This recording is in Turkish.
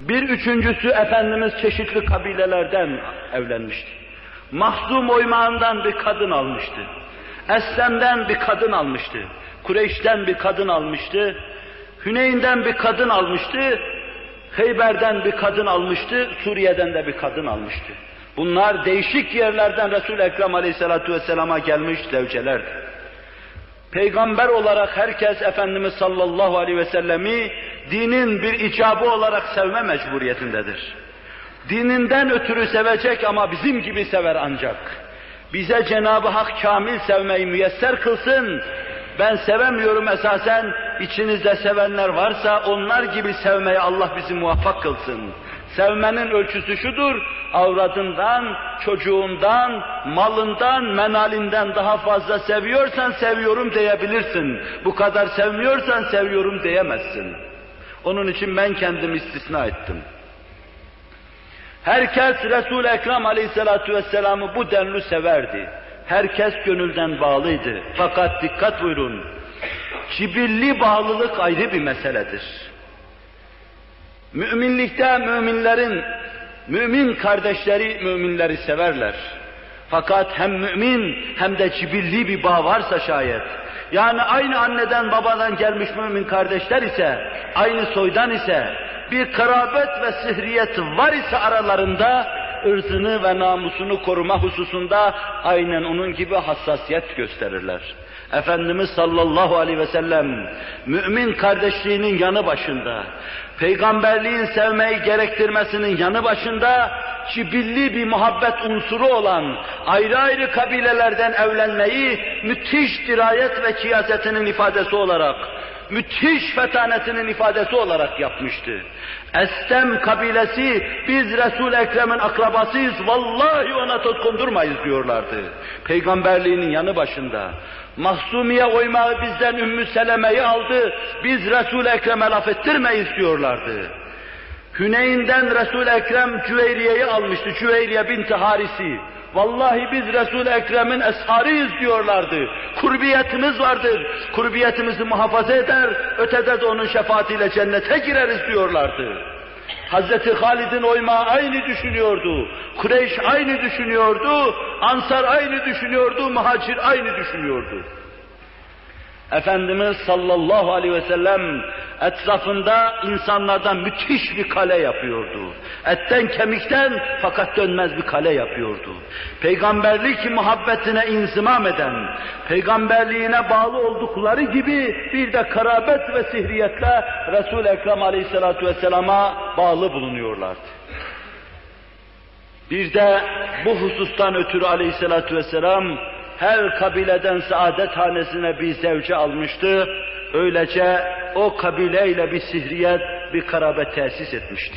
Bir üçüncüsü Efendimiz çeşitli kabilelerden evlenmişti. Mahzum oymağından bir kadın almıştı. Eslem'den bir kadın almıştı. Kureyş'ten bir kadın almıştı. Hüneyn'den bir kadın almıştı. Heyber'den bir kadın almıştı. Suriye'den de bir kadın almıştı. Bunlar değişik yerlerden Resul-i Ekrem Aleyhisselatü Vesselam'a gelmiş zevcelerdi. Peygamber olarak herkes Efendimiz sallallahu aleyhi ve sellemi dinin bir icabı olarak sevme mecburiyetindedir. Dininden ötürü sevecek ama bizim gibi sever ancak. Bize Cenab-ı Hak kamil sevmeyi müyesser kılsın. Ben sevemiyorum esasen, içinizde sevenler varsa onlar gibi sevmeye Allah bizi muvaffak kılsın. Sevmenin ölçüsü şudur, avradından, çocuğundan, malından, menalinden daha fazla seviyorsan seviyorum diyebilirsin. Bu kadar sevmiyorsan seviyorum diyemezsin. Onun için ben kendimi istisna ettim. Herkes Resul-i Ekrem aleyhissalatu vesselam'ı bu denli severdi. Herkes gönülden bağlıydı. Fakat dikkat buyurun, cibilli bağlılık ayrı bir meseledir. Müminlikte müminlerin, mümin kardeşleri müminleri severler. Fakat hem mümin hem de cibilli bir bağ varsa şayet, yani aynı anneden babadan gelmiş mümin kardeşler ise, aynı soydan ise, bir karabet ve sihriyet var ise aralarında, ırzını ve namusunu koruma hususunda aynen onun gibi hassasiyet gösterirler. Efendimiz sallallahu aleyhi ve sellem mümin kardeşliğinin yanı başında, peygamberliğin sevmeyi gerektirmesinin yanı başında cibilli bir muhabbet unsuru olan ayrı ayrı kabilelerden evlenmeyi müthiş dirayet ve kiyasetinin ifadesi olarak müthiş fetanetinin ifadesi olarak yapmıştı. Estem kabilesi biz Resul Ekrem'in akrabasıyız vallahi ona tutkundurmayız diyorlardı. Peygamberliğinin yanı başında. Mahsumiye oymağı bizden Ümmü Seleme'yi aldı. Biz Resul Ekrem'e laf ettirmeyiz diyorlardı. Hüneyn'den Resul Ekrem Cüveyriye'yi almıştı. Cüveyriye binti Harisi. Vallahi biz Resul Ekrem'in esharıyız diyorlardı. Kurbiyetimiz vardır. Kurbiyetimizi muhafaza eder, ötede de onun şefaatiyle cennete gireriz diyorlardı. Hazreti Halid'in oymağı aynı düşünüyordu. Kureyş aynı düşünüyordu. Ansar aynı düşünüyordu. Muhacir aynı düşünüyordu. Efendimiz sallallahu aleyhi ve sellem etrafında insanlardan müthiş bir kale yapıyordu. Etten kemikten fakat dönmez bir kale yapıyordu. Peygamberlik muhabbetine inzimam eden, peygamberliğine bağlı oldukları gibi bir de karabet ve sihriyetle Resul-i Ekrem aleyhissalatu vesselama bağlı bulunuyorlardı. Bir de bu husustan ötürü aleyhissalatu vesselam her kabileden saadet hanesine bir zevce almıştı. Öylece o kabileyle bir sihriyet, bir karabet tesis etmişti.